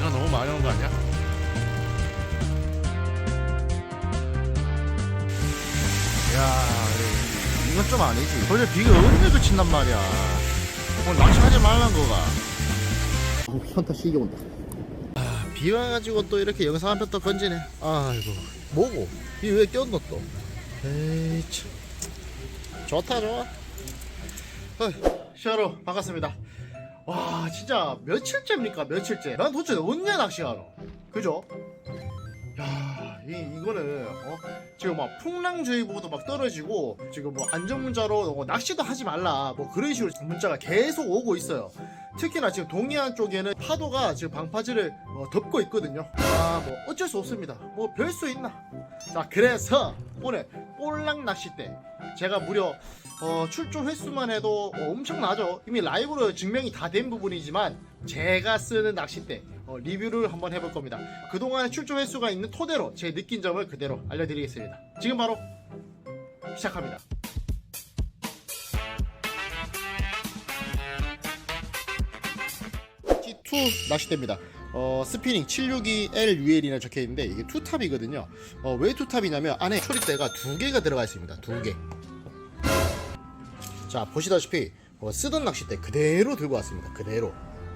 비가 너무 많이 온거 아니야? 야 이건 좀 아니지. 벌써 비가 언제 그친단 말이야. 오늘 낚시하지 말란 거가. 현타 시기 온다. 아, 비 와가지고 또 이렇게 영상 한 편 또 건지네. 아이고. 뭐고? 비왜 꼈노 또 에이 참. 좋다 좋아. 어이, 시아로 반갑습니다 와 진짜 며칠째입니까 며칠째? 난 도대체 언제 낚시하러 그죠? 야 이, 이거는 어? 지금 막 풍랑주의보도 막 떨어지고 지금 뭐 안전문자로 어, 낚시도 하지 말라 뭐 그런 식으로 문자가 계속 오고 있어요. 특히나 지금 동해안 쪽에는 파도가 지금 방파제를 어, 덮고 있거든요. 아 뭐 어쩔 수 없습니다. 뭐 별 수 있나? 자 그래서 오늘 볼락 낚싯대. 제가 무려 어, 출조 횟수만 해도 어, 엄청나죠 이미 라이브로 증명이 다 된 부분이지만 제가 쓰는 낚싯대 어, 리뷰를 한번 해볼 겁니다 그동안의 출조 횟수가 있는 토대로 제 느낀 점을 그대로 알려드리겠습니다 지금 바로 시작합니다 T2 낚싯대입니다. 어, 스피닝 762LUL이나 적혀 있는데 이게 투탑이거든요. 어, 왜 투탑이냐면 안에 초리대가 두 개가 들어가 있습니다. 두 개. 자 보시다시피 어, 쓰던 낚싯대 그대로 들고 왔습니다. 그대로.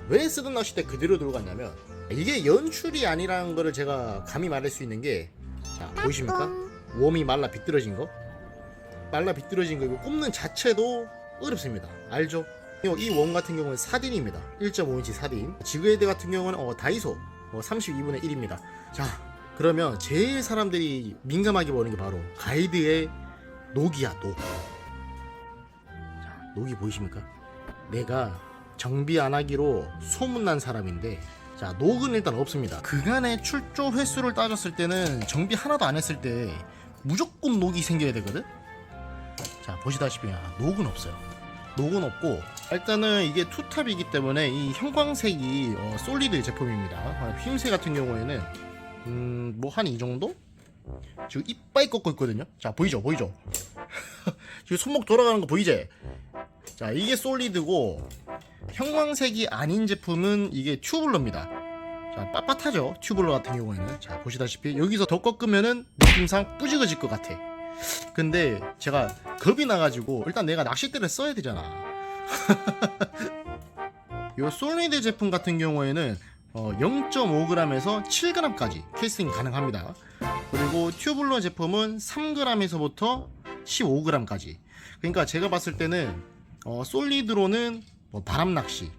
왜 쓰던 낚싯대 그대로 들고 갔냐면 이게 연출이 아니라는 거를 제가 감히 말할 수 있는 게 자, 보이십니까? 웜이 말라 비뚤어진 거. 말라 비뚤어진 거 이거 꼽는 자체도 어렵습니다. 알죠? 이원 같은 경우는 사딘입니다. 1.5인치 사딘. 지그헤드 같은 경우는 어, 다이소 어, 32분의 1입니다. 자, 그러면 제일 사람들이 민감하게 보는 게 바로 가이드의 녹이야, 녹. 자, 녹이 보이십니까? 내가 정비 안 하기로 소문난 사람인데 자, 녹은 일단 없습니다. 그간의 출조 횟수를 따졌을 때는 정비 하나도 안 했을 때 무조건 녹이 생겨야 되거든? 자, 보시다시피 아, 녹은 없어요. 녹은 없고 일단은 이게 투탑이기 때문에 이 형광색이 어, 솔리드 제품입니다. 아, 휘임새 같은 경우에는 음, 뭐 한 이 정도? 지금 이빨 꺾고 있거든요. 자 보이죠, 보이죠? 지금 손목 돌아가는 거 보이지? 자 이게 솔리드고 형광색이 아닌 제품은 이게 튜블러입니다. 자 빳빳하죠, 튜블러 같은 경우에는. 자 보시다시피 여기서 더 꺾으면은 느낌상 뿌지거질 것 같아. 근데 제가 겁이 나가지고 일단 내가 낚싯대를 써야 되잖아. 요 솔리드 제품 같은 경우에는 어, 0.5g에서 7g까지 캐스팅 가능합니다. 그리고 튜블러 제품은 3g에서부터 15g까지. 그러니까 제가 봤을 때는 어, 솔리드로는 뭐 바람 낚시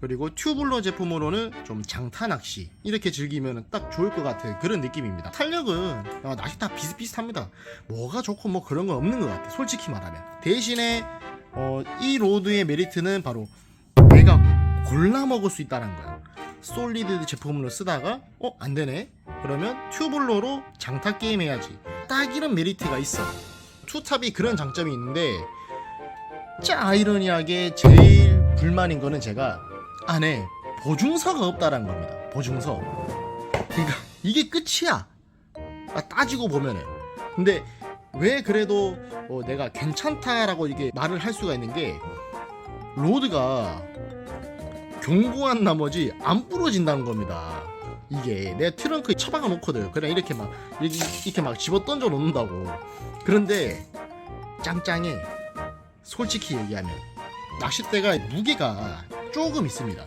그리고 튜블러 제품으로는 좀 장타 낚시 이렇게 즐기면 딱 좋을 것 같은 그런 느낌입니다. 탄력은 어, 낚시 다 비슷비슷합니다. 뭐가 좋고 뭐 그런 건 없는 것 같아. 솔직히 말하면 대신에 어, 이 로드의 메리트는 바로 내가 골라 먹을 수 있다는 거야. 솔리드 제품으로 쓰다가 어 안 되네. 그러면 튜블러로 장타 게임 해야지. 딱 이런 메리트가 있어. 투탑이 그런 장점이 있는데 짜 아이러니하게 제일 불만인 거는 제가 안에 보증서가 없다라는 겁니다. 보증서. 그러니까 이게 끝이야. 아, 따지고 보면은. 근데 왜 그래도 어, 내가 괜찮다라고 이게 말을 할 수가 있는 게 로드가 견고한 나머지 안 부러진다는 겁니다. 이게 내 트렁크에 처박아 놓거든. 그냥 이렇게 막 이렇게, 이렇게 막 집어 던져 놓는다고. 그런데 짱짱해. 솔직히 얘기하면 낚싯대가 무게가 조금 있습니다.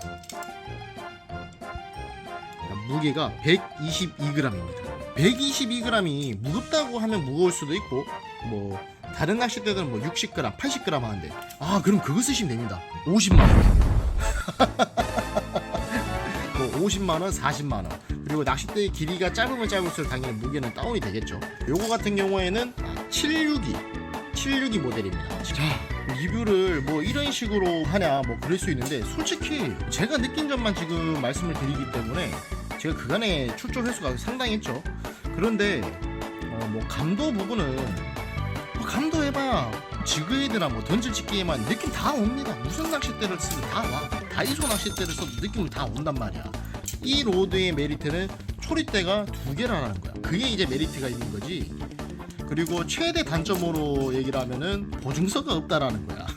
무게가 122g입니다. 122g이 무겁다고 하면 무거울 수도 있고 뭐 다른 낚싯대들은 뭐 60g, 80g 하는데 아 그럼 그거 쓰시면 됩니다. 50만 원. 뭐 50만 원, 40만 원. 그리고 낚싯대의 길이가 짧으면 짧을수록 당연히 무게는 다운이 되겠죠. 요거 같은 경우에는 762, 762 모델입니다. 자, 리뷰를 뭐 이런 식으로 하냐 뭐 그럴 수 있는데 솔직히 제가 느낀 점만 지금 말씀을 드리기 때문에 제가 그간의 출조 횟수가 상당했죠. 그런데 어, 뭐 감도 부분은 뭐 감도 해봐야 지그헤드나 뭐 던질치기에만 느낌 다 옵니다. 무슨 낚싯대를 쓰든 다 와. 다이소 낚싯대를 써도 느낌이 다 온단 말이야. 이 로드의 메리트는 초리대가 두 개라는 거야. 그게 이제 메리트가 있는 거지. 그리고 최대 단점으로 얘기를 하면은 보증서가 없다라는 거야.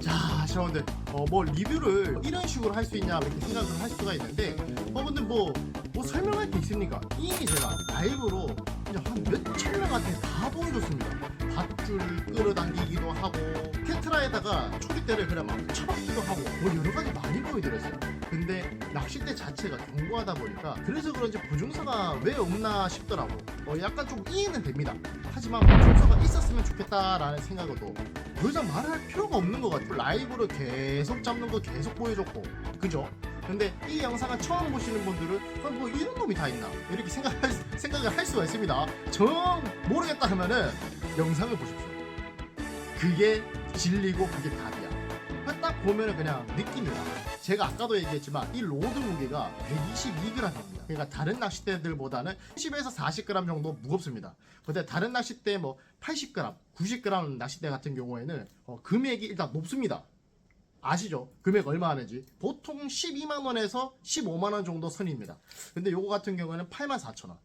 자, 여러분들 어, 뭐 리뷰를 이런 식으로 할 수 있냐 이렇게 생각을 할 수가 있는데 어 근데 뭐, 뭐 설명할 게 있습니까? 이미 제가 라이브로 그냥 한 몇 천 명한테 다 보여줬습니다. 밧줄 끌어당기기도 하고 테트라에다가 초리대를 그냥 막 쳐박기도 하고 뭐 여러 가지 많이 보여드렸어요. 근데 낚싯대 자체가 견고하다 보니까 그래서 그런지 보증서가 왜 없나 싶더라고. 어, 약간 좀 이해는 됩니다. 하지만 보증서가 있었으면 좋겠다라는 생각으로 더 이상 말을 할 필요가 없는 것 같아요. 라이브로 계속 잡는 거 계속 보여줬고 그죠? 근데 이 영상을 처음 보시는 분들은 아, 뭐 이런 놈이 다 있나? 이렇게 생각할, 생각을 할 수가 있습니다. 정 모르겠다 하면은 영상을 보십시오. 그게 진리고 그게 답이야. 딱 보면은 그냥 느낌이 와 제가 아까도 얘기했지만 이 로드 무게가 122g입니다. 그러니까 다른 낚싯대들보다는 10에서 40g 정도 무겁습니다. 근데 다른 낚싯대 뭐 80g, 90g 낚싯대 같은 경우에는 어, 금액이 일단 높습니다 아시죠? 금액 얼마 하는지 보통 12만원에서 15만원 정도 선입니다 근데 요거 같은 경우에는 84,000원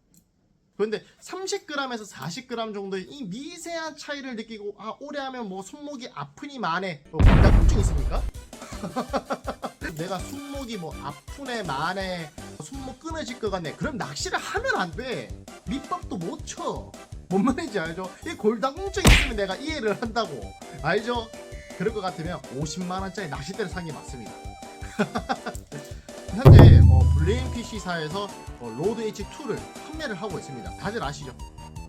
그런데 30g에서 40g 정도의 이 미세한 차이를 느끼고 아 오래 하면 뭐 손목이 아프니 마네 어, 공작증 있습니까? 내가 손목이 뭐 아프네 마네 손목 끊어질 것 같네 그럼 낚시를 하면 안돼 밑밥도 못쳐뭔 말인지 알죠? 이 골다공증 있으면 내가 이해를 한다고 알죠? 그럴 것 같으면 50만원짜리 낚싯대를 사는 게 맞습니다 현재 어, 블레인 PC사에서 어, 로드 H2를 판매를 하고 있습니다. 다들 아시죠?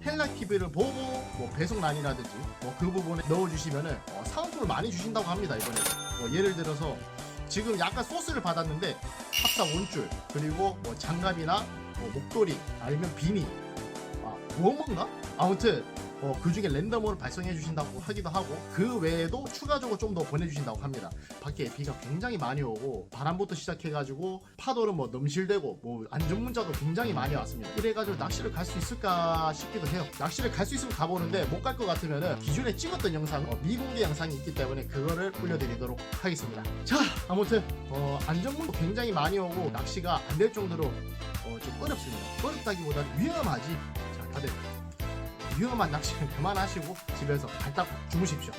헬라 TV를 보고 뭐 배송란이라든지 뭐 그 부분에 넣어주시면은 어, 사은품을 많이 주신다고 합니다 이번에. 뭐 예를 들어서 지금 약간 소스를 받았는데 합사 원줄 그리고 뭐 장갑이나 뭐 목도리 아니면 비니 아 워머인가? 아무튼 어, 그 중에 랜덤으로 발송해 주신다고 하기도 하고 그 외에도 추가적으로 좀 더 보내주신다고 합니다. 밖에 비가 굉장히 많이 오고 바람부터 시작해가지고 파도는 뭐 넘실대고 뭐 안전 문자도 굉장히 많이 왔습니다. 이래가지고 낚시를 갈 수 있을까 싶기도 해요. 낚시를 갈 수 있으면 가보는데 못 갈 것 같으면은 기존에 찍었던 영상 어, 미공개 영상이 있기 때문에 그거를 올려드리도록 하겠습니다. 자 아무튼 어, 안전 문도 굉장히 많이 오고 낚시가 안 될 정도로 어, 좀 어렵습니다. 어렵다기보다는 위험하지. 자 다들 위험한 낚시는 그만하시고 집에서 발딱 주무십시오.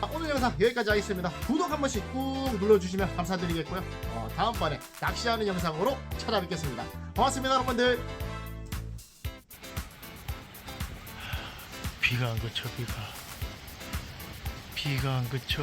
아, 오늘 영상 여기까지 하겠습니다. 구독 한 번씩 꾹 눌러주시면 감사드리겠고요. 어, 다음번에 낚시하는 영상으로 찾아뵙겠습니다. 고맙습니다, 여러분들. 비가 안 그쳐 비가 비가 안 그쳐